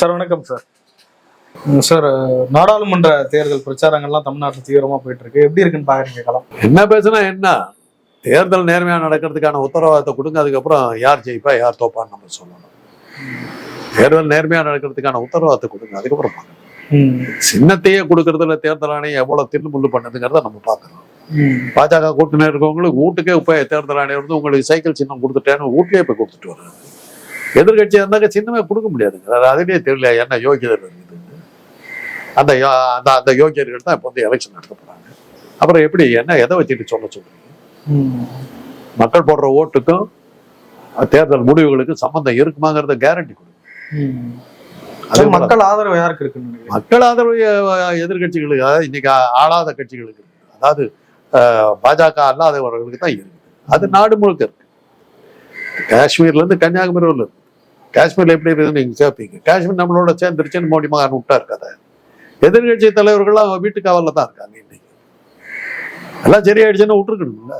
Sir வணக்கம் sir. Sir நாடாளுமன்ற தேர்தல் பிரச்சாரங்கள்லாம் தமிழ்நாட்டில் தீவிரமா போயிட்டு இருக்கு எப்படி இருக்குன்னு பாக்குறீங்க களம் என்ன பேசுனா என்ன? தேர்தல் நேர்மையா நடக்கிறதுக்கான உத்தரவாதத்தை கொடுங்க அதுக்கப்புறம் யார் ஜெயிப்பா யார் தோப்பான்னு நம்ம சொல்லணும். தேர்தல் நேர்மையா நடக்கிறதுக்கான உத்தரவாதத்தை கொடுங்க அதுக்கப்புறம் சின்னத்தையே கொடுக்கறதுல தேர்தல் ஆணையம் எவ்வளவு தில்லுமுள்ளு பண்ணுதுங்கிறத நம்ம பார்க்கறோம் ம், பாஜக கூட்டணி இருக்கவங்களுக்கு வீட்டுக்கே போய் தேர்தல் ஆணையம் வந்து உங்களுக்கு சைக்கிள் சின்னம் கொடுத்துட்டேன்னு வீட்லயே போய் கொடுத்துட்டு வர்றாரு எதிர்கட்சியா இருந்தாக்க சின்னமே கொடுக்க முடியாதுங்க. அது அதுலயே தெரியல. என்ன யோகியதை இருக்குது அந்த அந்த அந்த யோகியர்கள் தான் இப்போ வந்து எலெக்ஷன் நடத்த போறாங்க. அப்புறம் எப்படி என்ன எதை வச்சுட்டு சொல்ல சொல்றீங்க? மக்கள் போடுற ஓட்டுக்கும் தேர்தல் முடிவுகளுக்கும் சம்பந்தம் இருக்குமாங்கிறத கேரண்டி கொடுங்க. மக்கள் ஆதரவு யாருக்கு நினைக்கிறீங்க? மக்கள் ஆதரவு அஹ், எதிர்க்கட்சிகளுக்கு அதாவது இன்னைக்கு ஆளாத கட்சிகளுக்கு இருக்கு. அதாவது பாஜக அல்லாதவர்களுக்கு தான் இருக்கு. அது நாடு முழுக்க இருக்கு. காஷ்மீர்ல இருந்து கன்னியாகுமரி வரல இருக்கு. காஷ்மீர்ல எப்படி இருக்குதுன்னு நீங்க கேட்பீங்க காஷ்மீர் நம்மளோட சேர்ந்துருச்சுன்னு மோடி மகன் விட்டா கதை. எதிர்கட்சி தலைவர்கள்லாம் அவங்க வீட்டு காவலில் தான் இருக்காங்க இன்னைக்கு. எல்லாம் சரியாயிடுச்சுன்னு விட்டுருக்கணும்ல.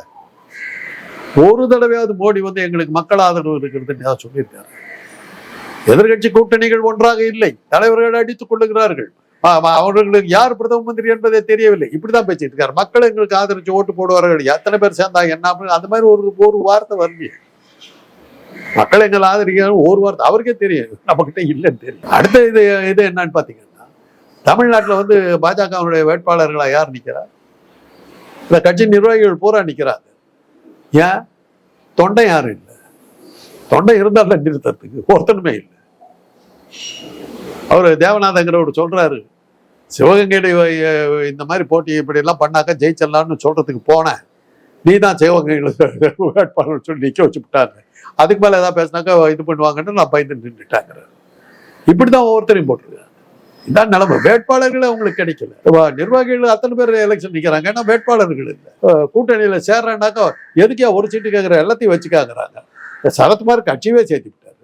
ஒரு தடவையாவது மோடி வந்து எங்களுக்கு மக்கள் ஆதரவு இருக்கிறதுன்னு சொல்லியிருக்காரு. எதிர்கட்சி கூட்டணிகள் ஒன்றாக இல்லை. தலைவர்கள் அடித்துக் கொள்ளுகிறார்கள். அவர்களுக்கு யார் பிரதம மந்திரி என்பதே தெரியவில்லை. இப்படிதான் பேசிட்டு இருக்காரு. மக்கள் எங்களுக்கு ஆதரிச்சு ஓட்டு போடுவார்கள். எத்தனை பேர் சேர்ந்தா என்ன அப்படின்னு அந்த மாதிரி ஒரு ஒரு வார்த்தை வரலையே. மக்கள் எங்களை ஆதரிக்கிறாங்க ஒரு வார்த்தை அவருக்கே தெரியும். நம்ம கிட்ட இல்லைன்னு தெரியும். அடுத்த இது இது என்னன்னு பார்த்தீங்கன்னா தமிழ்நாட்டில் வந்து பாஜகவுடைய வேட்பாளர்களாக யார் நிக்கிறா? இந்த கட்சி நிர்வாகிகள் பூரா நிக்கிறாங்க ஏன்? தொண்டை யாரும் இல்லை. தொண்டை இருந்தாலும் நிறுத்தத்துக்கு ஒருத்தனுமே இல்லை. அவர் தேவநாதங்கிறவர் சொல்கிறாரு சிவகங்கையுடைய இந்த மாதிரி போட்டி இப்படிலாம் பண்ணாக்கா ஜெயிச்சிடலான்னு ஜெயிச்சிடலாம்னு போனேன். நீ தான் சிவகங்கையில் வேட்பாளர் சொல்லி நிற்க வச்சு விட்டாங்க அதுக்கு மேல ஏதாவது பேசினாக்கா இது பண்ணுவாங்கன்னு நான் பயந்து நின்றுட்டாங்க இப்படிதான் ஒவ்வொருத்தரையும் போட்டிருக்காங்க இதான் நிலைமை. வேட்பாளர்களே அவங்களுக்கு கிடைக்கல. நிர்வாகிகள் அத்தனை பேர் எலெக்ஷன் நிக்கிறாங்க. ஏன்னா வேட்பாளர்கள் இல்லை. கூட்டணியில் கூட்டணியில சேர்றேன்னாக்கா எதுக்கே ஒரு சீட்டு கேட்குற எல்லாத்தையும் வச்சுக்காங்கிறாங்க. சரத்குமார் கட்சியவே சேர்த்து விட்டார்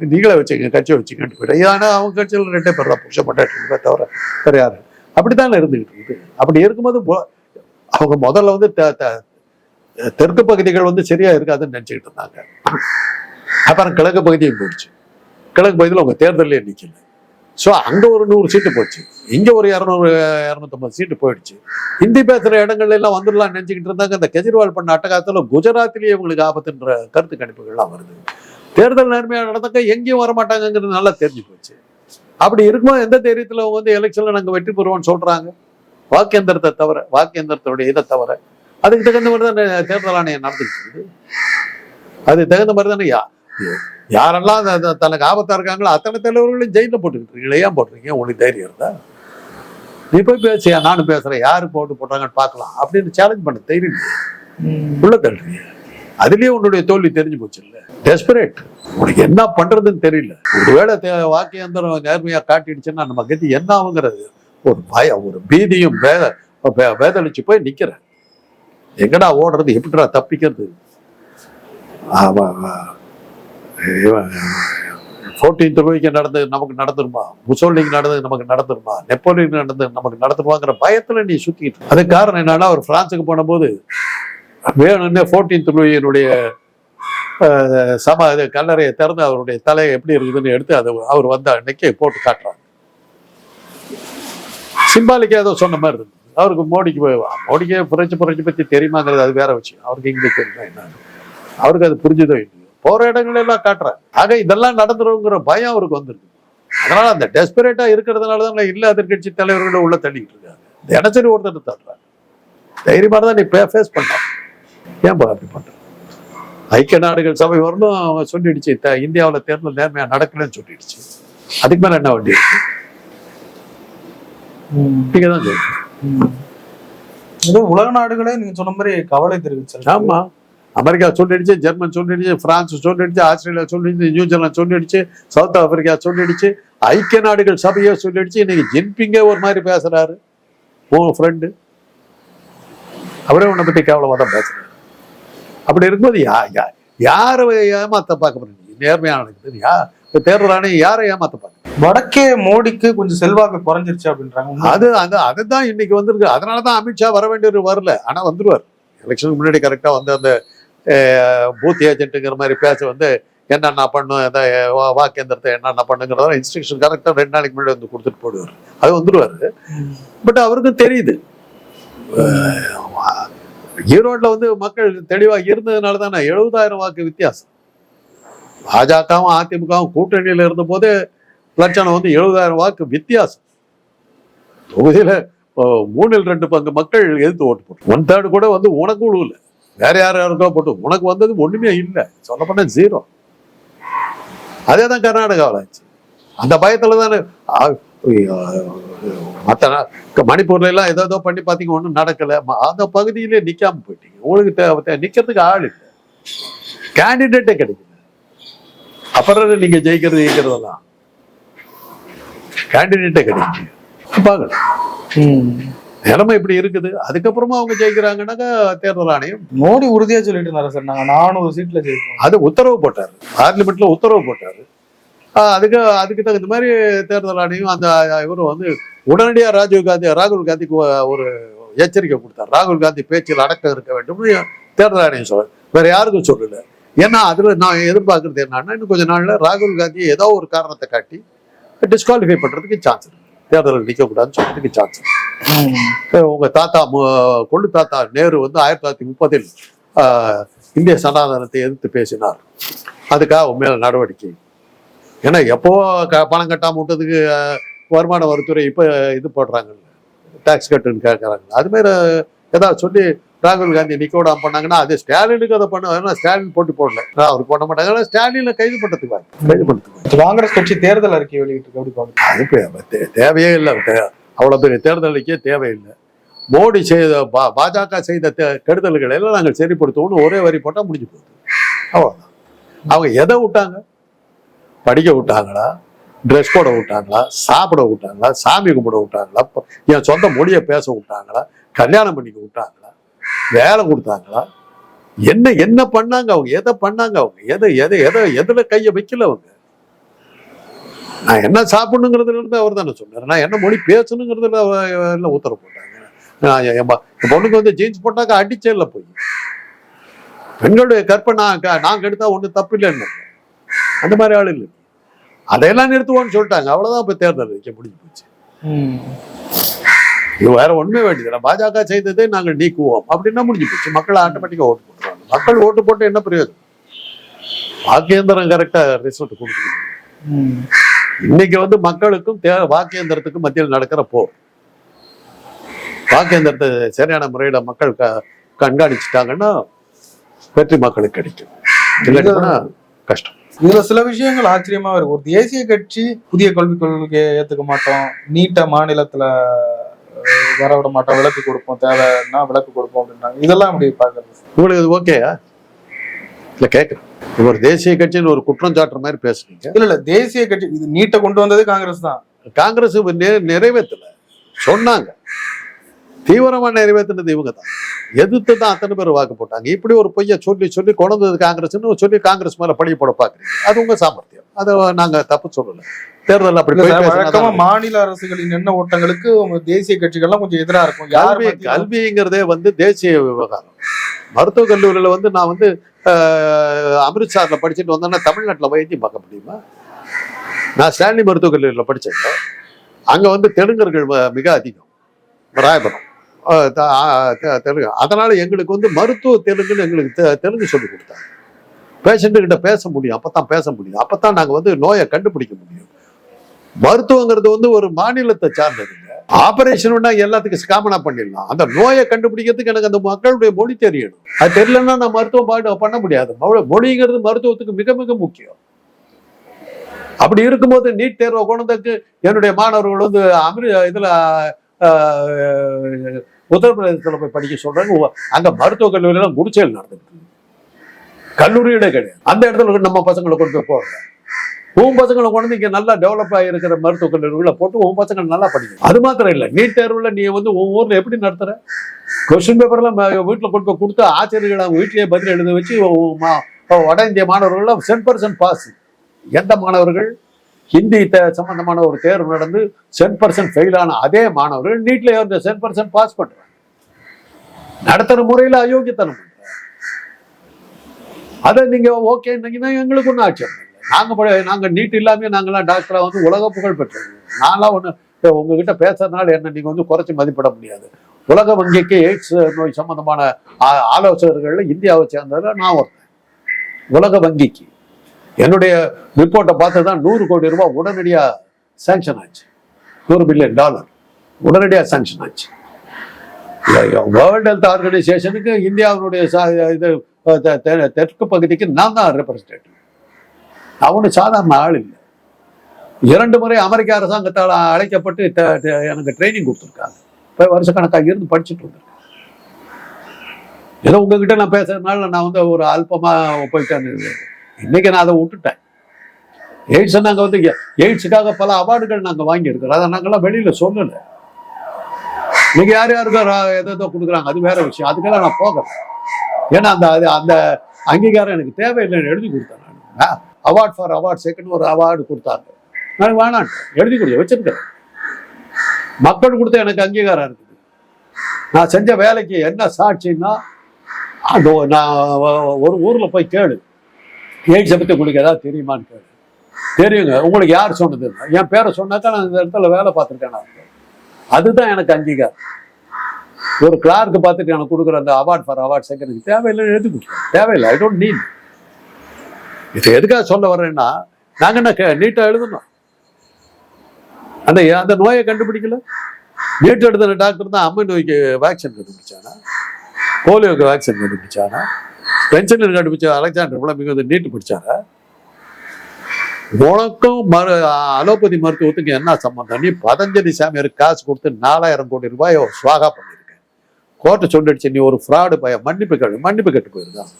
நீங்களே வச்சுங்க கட்சியை வச்சுக்கிட்டு போயிட்டேன் ஆனா அவங்க கட்சியில் ரெண்டே பேர் தான். புருஷ பட்டாட்டு தவிர வேற யாரு? அப்படித்தானே இருந்துகிட்டு இருக்குது. அப்படி இருக்கும்போது அவங்க முதல்ல வந்து தெற்கு பகுதிகள் வந்து சரியா இருக்காதுன்னு நினைச்சுக்கிட்டு இருந்தாங்க. அப்புறம் கிழக்கு பகுதியும் போயிடுச்சு. கிழக்கு பகுதியில் உங்க தேர்தலே நிக்கல. ஸோ அங்க ஒரு நூறு சீட்டு போச்சு. இங்க ஒரு இரநூறு இரநூத்தம்பது சீட்டு போயிடுச்சு. ஹிந்தி பேசுற இடங்கள்ல எல்லாம் வந்துடலாம் நினைச்சுக்கிட்டு இருந்தாங்க. அந்த கெஜ்ரிவால் பண்ண அட்டகாசத்துல குஜராத்திலேயே உங்களுக்கு ஆபத்துன்ற கருத்து கணிப்புகள்லாம் வருது. தேர்தல் நேர்மையாக நடந்தாக்க எங்கேயும் வர மாட்டாங்கங்கிறது நல்லா தெரிஞ்சு போச்சு. அப்படி இருக்குமா? எந்த தைரியத்தில் வந்து எலெக்ஷன்ல நாங்க வெற்றி பெறுவோம்னு சொல்றாங்க? வாக்கேந்திரத்தை தவிர வாக்கேந்திரத்தோட இதை தவிர. அதுக்கு தகுந்த மாதிரி தானே தேர்தல் ஆணையம் இருக்குது அதுக்கு தகுந்த மாதிரி தானே யா- யாரெல்லாம் தனக்கு ஆபத்தா இருக்காங்களோ அத்தனை தலைவர்களையும் ஜெயில போட்டுக்கிட்டு ஏன் போட்டுருக்கீங்க? உங்களுக்கு தைரியம் இருந்தா? நீ போய் பேசியா நானும் பேசுறேன் யாரு போட்டு போட்டாங்கன்னு பார்க்கலாம் அப்படின்னு சேலஞ்ச் பண்ண தைரியம் உள்ள தள்ளுறீங்க. அதுலயே உன்னுடைய தோல்வி தெரிஞ்சு போச்சு இல்ல? டெஸ்பரேட் உனக்கு என்ன பண்றதுன்னு தெரியல. ஒருவேளை வாக்கியந்திரம் நேர்மையா காட்டிடுச்சுன்னா நம்ம கதி என்ன ஆகுங்கிறது ஒரு பயம் ஒரு பீதியும் வேத வேதளிச்சு போய் நிக்கிறேன். எங்கடா ஓடுறது? எப்படிடா தப்பிக்கிறது? ஃபோர்டீன்த் ரூபாய்க்கு நடந்தது நமக்கு நடந்துருமா? முசோலிக்கு நடந்தது நமக்கு நடந்துருமா? நெப்போலியன் நடந்தது நமக்கு நடந்துருமாங்கிற பயத்தில் நீ சுற்றிக்கிட்டு அதுக்கு காரணம் என்னன்னா அவர் ஃப்ரான்ஸுக்கு போனபோது வேணும்னே ஃபோர்டீன்த் லூயினுடைய சம இது கல்லறையை திறந்து அவருடைய தலை எப்படி இருக்குதுன்னு எடுத்து அது அவர் வந்த அன்னைக்கு போட்டு காட்டுறாங்க. சிம்பாலிக்கா ஏதோ சொன்ன மாதிரி இருக்கு. அவருக்கு மோடிக்கு மோடிக்கு புரட்சி புரட்சி பத்தி தெரியுமாங்கிறது அது வேற விஷயம். அவருக்கு இங்கிலீஷ் தெரியுமா என்ன? அவருக்கு அது புரிஞ்சுதோ இல்லையோ? போற இடங்கள் எல்லாம் காட்டுறேன் ஆக இதெல்லாம் நடந்துருங்கிற பயம் அவருக்கு வந்துருக்கு அதனால அந்த டெஸ்பரேட்டா இருக்கிறதுனால தான் இல்ல எதிர்கட்சி தலைவர்கள் உள்ள தள்ளிக்கிட்டு இருக்காங்க. தினசரி ஒருத்தர் தள்ளுறாங்க தைரியமாக தான் நீ ஃபேஸ் பண்ண. ஏன் அப்படி பண்ற? ஐக்கிய நாடுகள் சபை வரணும் அவன் சொல்லிடுச்சு. த- இந்தியாவுல தேர்தல் நேர்மையா நடக்கலன்னு சொல்லிடுச்சு. அதுக்கு மேல என்ன வண்டி நீங்கள் தான் சொல்லுங்கள் ம். இது உலக நாடுகளே நீங்க சொன்ன மாதிரி கவலை தெரிவிச்சு ஆமா. அமெரிக்கா சொல்லிடுச்சு ஜெர்மன் சொல்லிடுச்சு பிரான்ஸ் சொல்லிடுச்சு ஆஸ்திரேலியா சொல்லிடுச்சு நியூசிலாந்து சொல்லிடுச்சு சவுத் ஆப்பிரிக்கா சொல்லிடுச்சு ஐக்கிய நாடுகள் சபையை சொல்லிடுச்சு இன்னைக்கு ஜின்பிங்கே ஒரு மாதிரி பேசுறாரு. உன் ஃப்ரெண்டு அவரே உன்னை பத்தி கேவலமாக தான் பேசுறாரு. அப்படி இருக்கும்போது யா யா யாரை ஏமாத்த பார்க்க போறீங்க? நேர்மையான யா தேர்தல் ஆணையம் யாரை ஏமாத்த பார்க்க வடக்கே மோடிக்கு கொஞ்சம் செல்வாக்கு குறைஞ்சிருச்சு அப்படின்றாங்க. அது அது அதுதான் இன்னைக்கு வந்திருக்கு. அதனால தான் அமித்ஷா வர வேண்டியவர் வரல. ஆனா வந்துருவார். எலெக்ஷனுக்கு முன்னாடி கரெக்டா வந்து அந்த பூத் ஏஜென்ட்டுங்கிற மாதிரி பேச வந்து என்னென்ன பண்ணும் எதை வாக்கு வாக்கேந்திரத்தை என்னென்ன பண்ணுங்கிறத இன்ஸ்ட்ரக்ஷன் கரெக்டாக ரெண்டு நாளைக்கு முன்னாடி வந்து கொடுத்துட்டு போடுவார். அது வந்துடுவார் பட் அவருக்கும் தெரியுது. ஈரோட்டில் வந்து மக்கள் தெளிவாக இருந்ததுனால தானே எழுபதாயிரம் வாக்கு வித்தியாசம். பாஜகவும் அதிமுகவும் கூட்டணியில் இருந்த போது லட்சணம் வந்து எழுபதாயிரம் வாக்கு வித்தியாசம். தொகுதியில் மூணில் ரெண்டு பங்கு மக்கள் எதிர்த்து ஓட்டு போட்டு. ஒன் தேர்டு கூட வந்து உனக்கு உழுவல. வேற யார் யாருக்கோ போட்டு. உனக்கு வந்தது ஒண்ணுமே இல்லை. சொல்ல போனா ஜீரோ அதே தான் கர்நாடகாவில் ஆச்சு அந்த பயத்தில் தானே மற்ற மணிப்பூர்ல எல்லாம் ஏதோ ஏதோ பண்ணி பார்த்தீங்க ஒன்றும் நடக்கலை. அந்த பகுதியிலே நிற்காம போயிட்டீங்க. உங்களுக்கு தேவை நிற்கிறதுக்கு ஆள் இல்லை. கேண்டிடேட்டே கிடைக்கல. அப்புறம் நீங்க ஜெயிக்கிறது ஜெயிக்கிறதெல்லாம். கேண்டிடேட்டே கிடைக்கல பார்க்கலாம் ம். நிலைமை இப்படி இருக்குது. அதுக்கப்புறமா அவங்க ஜெயிக்கிறாங்கன்னாக்கா தேர்தல் ஆணையம் மோடி உறுதியா சொல்லிட்டு இருந்தாரு சார் நாங்க நானூறு சீட்ல ஜெயிப்போம். அது உத்தரவு போட்டார். பார்லிமெண்ட்ல உத்தரவு போட்டார். அதுக்கு அதுக்கு தகுந்த மாதிரி தேர்தல் ஆணையம் அந்த இவர் வந்து உடனடியா ராஜீவ் காந்தி ராகுல் காந்திக்கு ஒரு எச்சரிக்கை கொடுத்தார். ராகுல் காந்தி பேச்சில் அடக்கம் இருக்க வேண்டும் தேர்தல் ஆணையம் சொல்ல வேற யாருக்கும் சொல்லல. ஏன்னா அதுல நான் எதிர்பார்க்கறது என்னன்னா இன்னும் கொஞ்ச நாள்ல ராகுல் காந்தி ஏதோ ஒரு காரணத்தை காட்டி டிஸ்குவாலிஃபை பண்றதுக்கு சான்ஸ் தேர்தலில் நிற்கக்கூடாதுன்னு சொல்றதுக்கு சான்ஸ் இருக்கு ம். உங்க தாத்தா கொள்ளு தாத்தா நேரு வந்து ஆயிரத்தி தொள்ளாயிரத்தி முப்பதில் இந்திய சனாதனத்தை எதிர்த்து பேசினார். அதுக்காக உன் மேல நடவடிக்கை. ஏன்னா எப்போ க- பணம் கட்டாம விட்டதுக்கு வருமான வரித்துறை இப்ப இது போடுறாங்கல்ல. டாக்ஸ் கட்டுன்னு கேட்கறாங்க அது மாதிரி ஏதாவது சொல்லி ராகுல் காந்தி நிக்க விடாம பண்ணாங்கன்னா அது ஸ்டாலினுக்கு அதை பண்ண ஸ்டாலின் போட்டு போடல. அவர் பண்ண மாட்டாங்க. ஸ்டாலினை கைது பண்றதுக்கு கைது பண்றதுக்கு. காங்கிரஸ் கட்சி தேர்தல் அறிக்கை வெளியிட்டு தேவையே இல்லை அவ்வளவு பெரிய தேர்தலுக்கே தேவையில்லை மோடி செய்த பா பாஜக செய்த கெடுதல்களை எல்லாம் நாங்கள் சரிப்படுத்துவோம்னு ஒரே வரி போட்டா முடிஞ்சு போகுது. அவ்வளவுதான். அவங்க எதை விட்டாங்க? படிக்க விட்டாங்களா? ட்ரெஸ் போட விட்டாங்களா? சாப்பிட விட்டாங்களா? சாமி கும்பிட விட்டாங்களா? என் சொந்த மொழியை பேச விட்டாங்களா? கல்யாணம் பண்ணிக்க விட்டாங்களா? வேலை கொடுத்தாங்களா? என்ன என்ன பண்ணாங்க அவங்க? எதை பண்ணாங்க அவங்க? எதை எதை எதை எதுல கையை வைக்கல அவங்க? நான் என்ன சாப்பிடணுங்கிறதுல இருந்து அவர் தானே சொன்னார். நான் என்ன மொழி பேசணுங்கிறதுல எல்லாம் உத்தரவு போட்டாங்க. நான் என் பொண்ணுக்கு வந்து ஜீன்ஸ் போட்டாக்க அடிச்சே இல்லை போய். பெண்களுடைய கற்பனை நாங்கள் க- நான் கெடுத்தா ஒன்றும் தப்பு இல்லைன்னு அந்த மாதிரி ஆள் இல்லை. அதையெல்லாம் நிறுத்துவோம்னு சொல்லிட்டாங்க. அவ்வளவுதான் இப்போ தேர்தல் வைக்க முடிஞ்சு போச்சு. இது வேற ஒண்ணுமே வேண்டியதில்லை. பாஜக செய்ததை நாங்கள் நீக்குவோம். அப்படின்னா முடிஞ்சு போச்சு? மக்கள் ஆட்டோமேட்டிக்கா ஓட்டு போட்டுருவாங்க. மக்கள் ஓட்டு போட்டு என்ன பிரயோஜனம்? வாக்கேந்திரம் கரெக்டா ரிசல்ட் கொடுக்கணும். இன்னைக்கு வந்து மக்களுக்கும் வாக்கேந்திரத்துக்கும் மத்தியில் நடக்கிற போர். வாக்கேந்திரத்தை சரியான முறையில மக்கள் க கண்காணிச்சுட்டாங்கன்னா வெற்றி மக்களுக்கு கிடைக்கும். இல்லாட்டி போனா கஷ்டம். இதுல சில விஷயங்கள் ஆச்சரியமா இருக்கு. ஒரு தேசிய கட்சி புதிய கல்விக் கொள்கையை ஏத்துக்க மாட்டோம். நீட்ட மாநிலத்துல வர விட மாட்டோம் விலக்கு கொடுப்போம் தேவைன்னா விலக்கு கொடுப்போம் அப்படின்றாங்க. இதெல்லாம் எப்படி பாக்குறது உங்களுக்கு இது ஓகேயா இல்ல கேட்குறேன் இது ஒரு தேசிய கட்சின்னு ஒரு குற்றம் சாட்டுற மாதிரி பேசுறீங்க. இல்ல இல்ல தேசிய கட்சி இது நீட்டை கொண்டு வந்தது காங்கிரஸ் தான். காங்கிரஸ் நிறைவேற்றல சொன்னாங்க. தீவிரமா நிறைவேற்றினது இவங்க தான் எதிர்த்து தான் அத்தனை பேர் வாக்கு போட்டாங்க. இப்படி ஒரு பொய்ய சொல்லி சொல்லி கொண்டது காங்கிரஸ்னு சொல்லி காங்கிரஸ் மேல பழி போட பாக்குறீங்க அது உங்க சாமர்த்தியம். அதை நாங்க தப்பு சொல்லல. தேர்தல் அப்படி வழக்கமா மாநில அரசுகளின் எண்ண ஓட்டங்களுக்கு தேசிய கட்சிகள்லாம் கொஞ்சம் எதிரா இருக்கும். கல்வி கல்விங்கிறதே வந்து தேசிய விவகாரம். மருத்துவக் கல்லூரியில வந்து நான் வந்து அமிர்த்சர்ல படிச்சுட்டு வந்தேன்னா தமிழ்நாட்டுல வைத்தியம் பார்க்க முடியுமா? நான் ஸ்டான்லி மருத்துவக் கல்லூரியில படிச்சேங்க அங்க வந்து தெலுங்கர்கள் மிக அதிகம். ராயபுரம். தெலுங்கு. அதனால எங்களுக்கு வந்து மருத்துவ தெலுங்குன்னு எங்களுக்கு தெ- தெலுங்கு சொல்லி கொடுத்தாங்க. பேஷண்ட்டு கிட்ட பேச முடியும். அப்பதான் பேச முடியும். அப்பதான் நாங்க வந்து நோயை கண்டுபிடிக்க முடியும். மருத்துவங்கிறது வந்து ஒரு மாநிலத்தை சார்ந்ததுங்க. ஆபரேஷன் எல்லாத்துக்கும் காமனா பண்ணிடலாம். அந்த நோயை கண்டுபிடிக்கிறதுக்கு எனக்கு அந்த மக்களுடைய மொழி தெரியணும். அது தெரியலன்னா நான் மருத்துவம் பாட்டு பண்ண முடியாது. மொழிங்கிறது மருத்துவத்துக்கு மிக மிக முக்கியம். அப்படி இருக்கும்போது நீட் தேர்வை கொண்டதுக்கு என்னுடைய மாணவர்கள் வந்து அமிரி இதுல உத்தரப்பிரதேசத்தில் போய் படிக்க சொல்றாங்க. உ- அங்க மருத்துவக் கல்லூரியெல்லாம் குடிச்சல் நடந்துட்டு கல்லூரியோட கிடையாது. அந்த இடத்துல நம்ம பசங்களை கொண்டு போய் போடுறேன் உன் பசங்களை கொண்டு இங்கே நல்லா டெவலப் ஆகிருக்கிற மருத்துவக் கல்லூரிகளை போட்டு உன் பசங்க நல்லா படிக்கும் அது மாத்திரம் இல்லை. நீட் தேர்வில் நீ வந்து உன் ஊரில் எப்படி நடத்துகிற கொஸ்டின் பேப்பர்லாம் வீட்டில் கொண்டு போய் கொடுத்து ஆசிரியர்கள் அவங்க வீட்டிலேயே பதில் எழுத வச்சு மா- வட இந்திய மாணவர்கள்லாம் சென்ட் பர்சன்ட் பாஸ் எந்த மாணவர்கள்? ஹிந்தி தே- சம்பந்தமான ஒரு தேர்வு நடந்து சென்ட் பர்சன்ட் ஃபெயில் ஆன அதே மாணவர்கள் நீட்ல இருந்த சென்ட் பர்சன்ட் பாஸ் பண்றாங்க. நடத்துற முறையில் அயோக்கியத்தனம் அதை நீங்க ஓகேன்னீங்கன்னா எங்களுக்கு ஒன்றும் ஆச்சரியம் நாங்கள் நாங்க நாங்கள் நீட் இல்லாமல் நாங்கள்லாம் டாக்டராக வந்து உலக புகழ் பெற்றோம். நான்லாம் ஒன்று உங்ககிட்ட பேசுறதுனால என்ன நீங்கள் வந்து குறைச்சி மதிப்பிட முடியாது. உலக வங்கிக்கு எய்ட்ஸ் நோய் சம்பந்தமான ஆலோசகர்கள் இந்தியாவை சேர்ந்ததில் நான் ஒருத்தன். உலக வங்கிக்கு. என்னுடைய ரிப்போர்ட்டை பார்த்து தான் நூறு கோடி ரூபாய் உடனடியாக சேங்ஷன் ஆச்சு. நூறு பில்லியன் டாலர் உடனடியாக சேங்ஷன் ஆச்சு. வேர்ல்டு ஹெல்த் ஆர்கனைசேஷனுக்கு இந்தியாவினுடைய சா- இது தெ- தெற்கு பகுதிக்கு நான் தான் ரெப்ரஸன்டேட்டிவ் அவனு சாதாரண ஆள் இல்லை. இரண்டு முறை அமெரிக்க அரசாங்கத்தால் அழைக்கப்பட்டு எனக்கு ட்ரைனிங் கொடுத்துருக்காங்க. இப்போ வருஷக்கணக்காக இருந்து படிச்சுட்டு வந்திருக்கேன். ஏதோ உங்ககிட்ட நான் பேசுறதுனால நான் வந்து ஒரு அல்பமாக போயிட்டேன்னு இன்னைக்கு நான் அதை விட்டுட்டேன். எய்ட்ஸ் நாங்கள் வந்து எய்ட்ஸுக்காக பல அவார்டுகள் நாங்கள் வாங்கியிருக்கிறோம். அதை நாங்கள்லாம் வெளியில் சொல்லலை. நீங்க யார் யாருக்கும் எதோ ஏதோ கொடுக்குறாங்க. அது வேற விஷயம். அதுக்கெல்லாம் நான் போகிறேன் ஏன்னா அந்த அது அந்த அங்கீகாரம் எனக்கு தேவையில்லைன்னு எழுதி கொடுத்தேன் நான். அவார்ட் ஃபார் அவார்ட் செகண்ட் ஒரு அவார்டு கொடுத்தாங்க. நான் வேணாம். எழுதி கொடுத்து வச்சிருக்கேன் மக்கள் கொடுத்த எனக்கு அங்கீகாரம் இருக்குது. நான் செஞ்ச வேலைக்கு என்ன சாட்சின்னா அது நான் ஒரு ஊரில் போய் கேளு. எய்ட்ஸை பத்தி உங்களுக்கு ஏதாவது தெரியுமான்னு கேளு. தெரியுங்க. உங்களுக்கு யார் சொன்னது? என் பேரை சொன்னாக்கா நான் இந்த இடத்துல வேலை பார்த்துருக்கேன் நான். அதுதான் எனக்கு அங்கீகாரம். ஒரு கிளார்க்கு பார்த்துட்டு எனக்கு கொடுக்குற அந்த அவார்ட் ஃபார் அவார்ட் செகண்ட் தேவையில்லை எழுதி தேவையில்லை ஐ டோன்ட் நீட் இது எதுக்காக சொல்ல வர்றேன்னா நாங்க என்ன நீட்டா எழுதணும். அந்த அந்த நோயை கண்டுபிடிக்கல. நீட் எழுதுன டாக்டர் தான் அம்மை நோய்க்கு வேக்சின் கண்டுபிடிச்சானா? போலியோக்கு வேக்சின் கண்டுபிடிச்சானா? பென்ஷன் கண்டுபிடிச்ச அலெக்சாண்டர் பிளம்பிங் வந்து நீட்டு பிடிச்சாங்க உனக்கும் மரு அலோபதி மருத்துவத்துக்கு என்ன சம்பந்தம்? நீ பதஞ்சலி சாமியாருக்கு காசு கொடுத்து நாலாயிரம் கோடி ரூபாய் சுவாகா பண்ணியிருக்க. கோர்ட்டு சொல்லிடுச்சு நீ ஒரு ஃப்ராடு பய மன்னிப்பு கேட்டு மன்னிப்பு கேட்டு போயிருந்தான்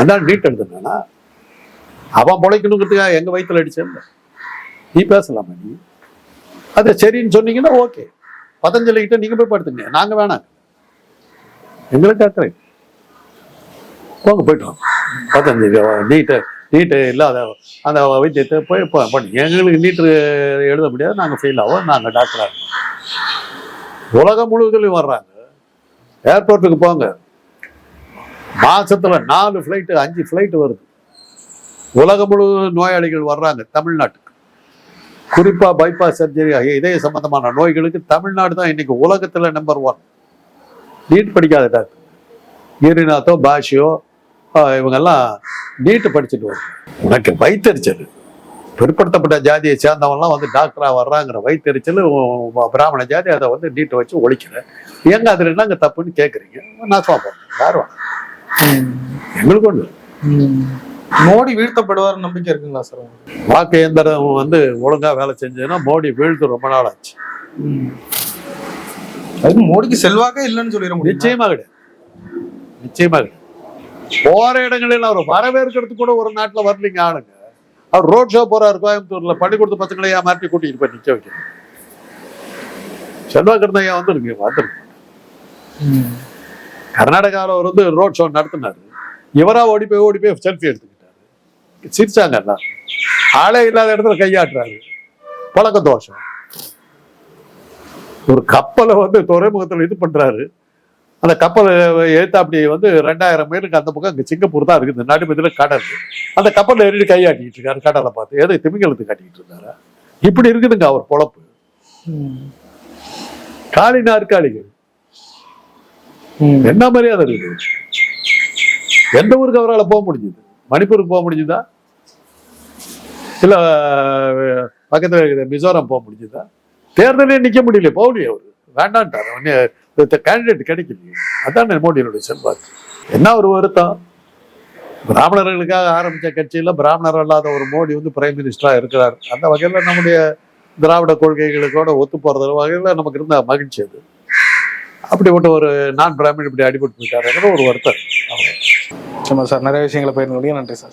அதான் நீட் எழுதுனா அவன் பொழைக்கணுங்கிறதுக்காக எங்க வயிற்றுல அடிச்சேன் நீ பேசலாமா நீ? அது சரின்னு சொன்னீங்கன்னா ஓகே. பதஞ்சலி கிட்ட நீங்க போய் படுத்துங்க. நாங்க வேணாம் எங்களுக்கு அக்கறை. போங்க போயிட்டோம் வாங்க. நீட்டு நீட்டு இல்லாத அந்த வைத்தியத்தை போய் பண்ணி எங்களுக்கு நீட்டு எழுத முடியாது நாங்கள் ஃபெயில் ஆகும் நாங்கள் டாக்டராக இருக்கோம். உலகம் முழுவதுலையும் வர்றாங்க. ஏர்போர்ட்டுக்கு போங்க. மாசத்துல நாலு ஃப்ளைட்டு அஞ்சு ஃப்ளைட்டு வருது. உலகம் முழுவதும் நோயாளிகள் வர்றாங்க தமிழ்நாட்டுக்கு. குறிப்பாக பைபாஸ் சர்ஜரி ஆகிய இதய சம்பந்தமான நோய்களுக்கு தமிழ்நாடு தான் இன்னைக்கு உலகத்தில் நம்பர் ஒன் நீட் படிக்காத டாக்டர். ஈரிநாத்தோ பாஷியோ இவங்கெல்லாம் நீட்டு படிச்சுட்டு வரும் உனக்கு வயிற்றுச்சல் பிற்படுத்தப்பட்ட ஜாதியை சேர்ந்தவன்லாம் வந்து டாக்டரா வர்றாங்கிற வயிற்றுச்சல் பிராமண ஜாதி அதை வந்து நீட்டை வச்சு ஒழிக்கிற. எங்க அதுல என்னங்க தப்புன்னு கேட்குறீங்க நான் சொல்றேன் யார் வேணாம் எங்களுக்கு ஒன்று மோடி வீழ்த்தப்படுவார் நம்பிக்கை இருக்குங்களா சார்? வாக்கு இயந்திரம் வந்து ஒழுங்கா வேலை செஞ்சதுன்னா மோடி வீழ்த்து ரொம்ப நாள் ஆச்சு. அது மோடிக்கு செல்வாக்கே இல்லைன்னு சொல்லிட முடியும்? நிச்சயமா கிடையாது. நிச்சயமா கிடையாது. போற இடங்களில் அவர் வரவேற்கிறதுக்கு கூட ஒரு நாட்டுல வரலீங்க ஆளுங்க. அவர் ரோட் ஷோ போறாரு கோயம்புத்தூர்ல பள்ளிக்கூடத்து பசங்களை ஏமாற்றி கூட்டிட்டு போய் நிக்க வைக்கணும். செல்வாக்கு ஐயா வந்துருங்க வந்துருங்க கர்நாடகாவில் அவர் வந்து ரோட் ஷோ நடத்தினாரு. இவரா ஓடி போய் ஓடி போய் செல்ஃபி எடுத்துக்கிட்டாரு. சிரிச்சாங்க எல்லாரும் ஆளே இல்லாத இடத்துல கையாட்டுறாரு. பழக்க தோஷம். ஒரு கப்பலை வந்து துறைமுகத்துல இது பண்றாரு. அந்த கப்பல் ஏத்த அப்படி வந்து ரெண்டாயிரம் மைலுக்கு அந்த பக்கம் இங்க சிங்கப்பூர் தான் இருக்குது. நடுமதியில கடல். அந்த கப்பல்ல ஏறி கையாட்டிட்டு இருக்காரு கடலை பார்த்து. எதை திமிங்கலத்து காட்டிட்டு இருந்தாரா? இப்படி இருக்குதுங்க அவர் பொழப்பு. காலி நாற்காலிகள் என்ன மரியாதை இருக்குது? எந்த ஊருக்கு அவரால் போக முடிஞ்சுது? மணிப்பூருக்கு போக முடிஞ்சுதா? இல்ல பக்கத்துல மிசோரம் போக முடிஞ்சுதா? தேர்தலே நிற்க முடியல. போகலையே அவர் வேண்டான்ட்டார் கேண்டிடேட் கிடைக்கலையே. அதான் மோடியினுடைய செல்வாக்கு. என்ன ஒரு வருத்தம்? பிராமணர்களுக்காக ஆரம்பித்த கட்சியில் பிராமணர் அல்லாத ஒரு மோடி வந்து பிரைம் மினிஸ்டராக இருக்கிறார். அந்த வகையில் நம்முடைய திராவிட கொள்கைகளுக்கோட ஒத்து போகிறது வகையில் நமக்கு இருந்த மகிழ்ச்சி அது. அப்படிப்பட்ட ஒரு நான் பிராமணன் இப்படி அடிபட்டு போயிட்டாருங்கிற ஒரு வருத்தம். நிச்சயமா சார். நிறைய விஷயங்களை பயிர்ந்து நன்றி சார்.